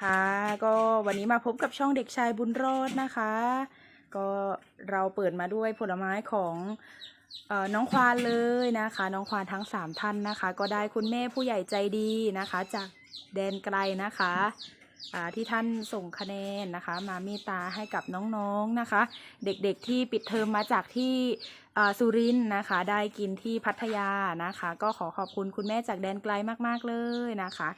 ค่ะ ก็วันนี้มาพบกับช่องเด็กชายบุญรอดนะคะ ก็เราเปิดมาด้วยผลไม้ของออน้องควานเลยนะคะ น้องควานทั้งสามท่านนะคะ ก็ได้คุณแม่ผู้ใหญ่ใจดีนะคะ จากแดนไกลนะคะที่ท่านส่งคะแนนนะคะ มามตตาให้กับน้องๆนะคะ เด็กๆที่ปิดเทอมมาจากที่สุรินทร์นะคะ ได้กินที่พัทยานะคะ ก็ขอขอบคุณคุณแม่จากแดนไกลมากๆเลยนะคะ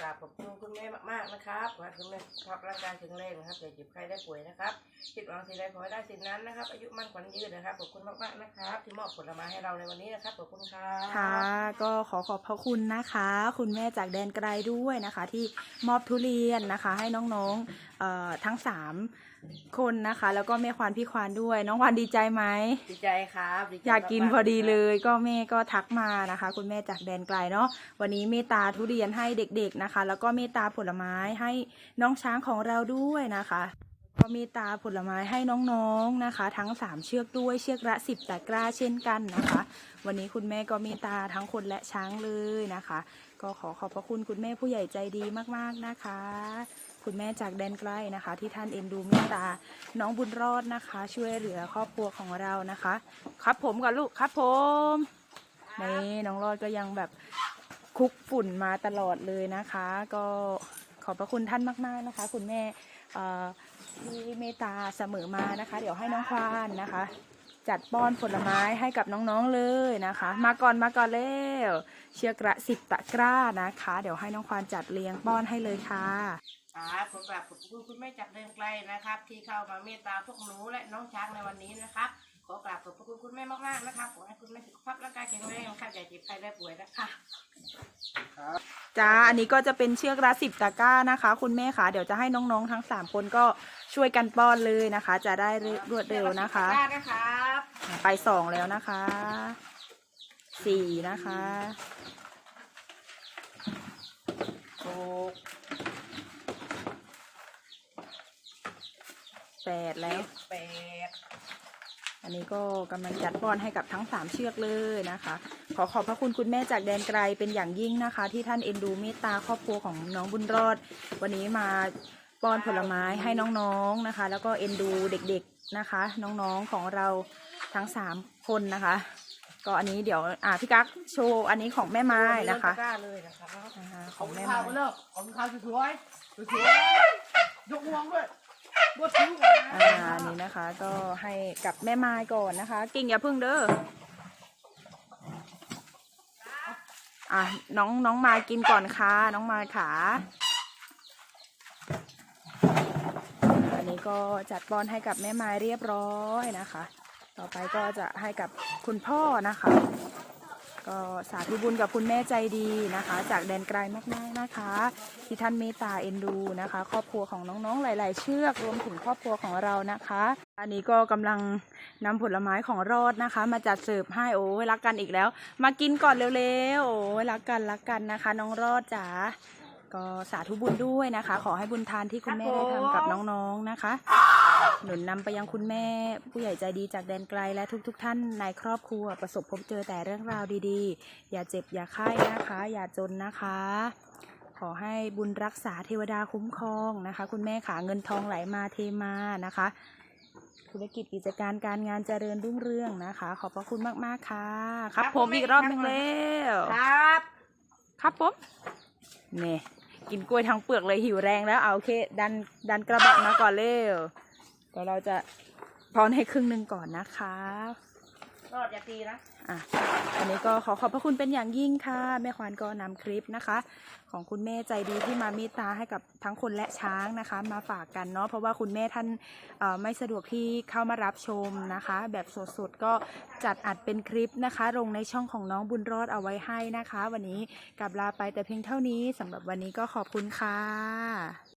กราบขอบคุณคุณแม่มากๆนะครับขอให้คุณแม่สุขภาพร่างกายแข็งแรงนะครับอย่าเจ็บใครได้ป่วยนะครับคิดหวังสิ่งใดขอให้ได้สิ่งนั้นนะครับ อายุมั่นขวัญยืนนะครับขอบคุณมากๆนะครับ ที่มอบผลไม้ให้เราในวันนี้นะครับขอบคุณครับค่ะก็ขอขอบพระคุณนะคะ คุณแม่จากแดนไกลด้วยนะคะ ที่มอบทุเรียนนะคะ ให้น้องๆเอ่อทั้งสาม คนนะคะ แล้วก็แม่ควานพี่ควานด้วย น้องควานดีใจไหม ดีใจครับดีใจอยากกินมๆพอดีเลย ก็แม่ก็ทักมานะคะ คุณแม่จากแดนไกลเนาะวันนี้เมตตาทุเรียนให้เด็กๆนะคะ แล้วก็เมตตาผลไม้ให้น้องช้างของเราด้วยนะคะก็เมตตาผลไม้ให้น้องๆนะคะ ทั้งสามเชือกด้วยเชือกละสิบตะกร้าเช่นกันนะคะ วันนี้คุณแม่ก็เมตตาทั้งคนและช้างเลยนะคะ ก็ขอขอบพระคุณคุณแม่ผู้ใหญ่ใจดีมากๆนะคะ คุณแม่จากแดนไกลนะคะ ที่ท่านเอ็นดูเมตตา น้องบุญรอดนะคะ ช่วยเหลือครอบครัวของเรานะคะ ครับผมกับลูกครับผมนี่น้องรอดก็ยังแบบคุกฝุ่นมาตลอดเลยนะคะ ก็ขอบพระคุณท่านมากๆนะคะ คุณแม่ที่เมตตาเสมอมานะคะ เดี๋ยวให้น้องควานนะคะ จัดป้อนผลไม้ให้กับน้องๆเลยนะคะ มาก่อนมาก่อนเร็วเชือกระสิบตะกร้านะคะ เดี๋ยวให้น้องควานจัดเรียงป้อนให้เลยค่ะ ครับขอกราบขอบคุณคุณแม่จากเดินไกลนะครับ ที่เข้ามาเมตตาพวกหนูและน้องช้างในวันนี้นะครับขอกราบขอบพระคุณคุณแม่มากๆนะครับขอให้คุณแม่สุขภาพร่างกายแข็งแรงนะครับอย่าเจ็บไข้ได้ป่วยนะคะจ้าอันนี้ก็จะเป็นเชือกละสิบตะกร้านะคะ คุณแม่คะเดี๋ยวจะให้น้องๆทั้งสามคนก็ช่วยกันป้อนเลยนะคะ จะได้รวดเร็วนะคะได้นะครับไปสองแล้วนะคะสี่นะคะถูก แปดแล้ว แปดอันนี้ก็กำลังจัดป้อนให้กับทั้งสามเชือกเลยนะคะ ขอขอบพระคุณคุณแม่จากแดนไกลเป็นอย่างยิ่งนะคะ ที่ท่านเอ็นดูเมตตาครอบครัวของน้องบุญรอด วันนี้มาป้อนผลไม้ให้น้องๆนะคะ แล้วก็เอ็นดูเด็กๆนะคะ น้องๆของเราทั้งสามคนนะคะ ก็อันนี้เดี๋ยวอ่าพี่กั๊กโชว์อันนี้ของแม่ไม้นะคะตก้าเลยนะครับนะคะขขอองงแม่แม่มาไม้เลิกของเขาสวยๆสวยๆยกงวงด้วย บดทิ้งก่อนนะอ่านี่นะคะ ก็ให้กับแม่ไม้ก่อนนะคะ กิ่งอย่าพึ่งเด้ออะน้องน้องมากินก่อนค่ะน้องมาขาอันนี้ก็จัดบอลให้กับแม่ไม้เรียบร้อยนะคะ ต่อไปก็จะให้กับคุณพ่อนะคะ ก็สาธุบุญกับคุณแม่ใจดีนะคะ จากแดนไกลมากๆนะคะ ที่ท่านเมตตาเอ็นดูนะคะ ครอบครัวของน้องๆหลาย ๆ เชือกรวมถึงครอบครัวของเรานะคะ อันนี้ก็กำลังนำผลไม้ของรอดนะคะ มาจัดเสิร์ฟให้โอ้ยรักกันอีกแล้ว มากินก่อนเร็วๆโอ้ยรักกันรักกันนะคะ น้องรอดจ๋าก็สาธุบุญด้วยนะคะ ขอให้บุญทานที่คุณแม่ได้ทำกับน้องๆนะคะ หนุนนำไปยังคุณแม่ผู้ใหญ่ใจดีจากแดนไกลและทุกๆทท่านในครอบครัวประสบพบเจอแต่เรื่องราวดีๆ อย่าเจ็บอย่าไข้นะคะ อย่าจนนะคะ ขอให้บุญรักษาเทวดาคุ้มครองนะคะ คุณแม่ขาเงินทองไหลมาเทมานะคะ ธุรกิจกิจการการงานเจริญรุ่งเรืองนะคะ ขอบพระคุณมากๆค่ะ ครับ ผมอีกรอบหนึ่งแล้วครับ ครับผมนี่กินกล้วยทั้งเปลือกเลยหิวแรงแล้วเอาโอเค ดันดันกระบะมาก่อนเร็ว เดี๋ยวเราจะพรให้ครึ่งหนึ่งก่อนนะคะ รอดอย่าตีนะ อะอันนี้ก็ขอขอบพระคุณเป็นอย่างยิ่งค่ะ แม่ควานก็นำคลิปนะคะ ของคุณแม่ใจดีที่มาเมตตาให้กับทั้งคนและช้างนะคะ มาฝากกันเนาะเพราะว่าคุณแม่ท่านเอ่อไม่สะดวกที่เข้ามารับชมนะคะ แบบสดๆก็จัดอัดเป็นคลิปนะคะ ลงในช่องของน้องบุญรอดเอาไว้ให้นะคะ วันนี้กลับลาไปแต่เพียงเท่านี้สำหรับวันนี้ก็ขอบคุณค่ะ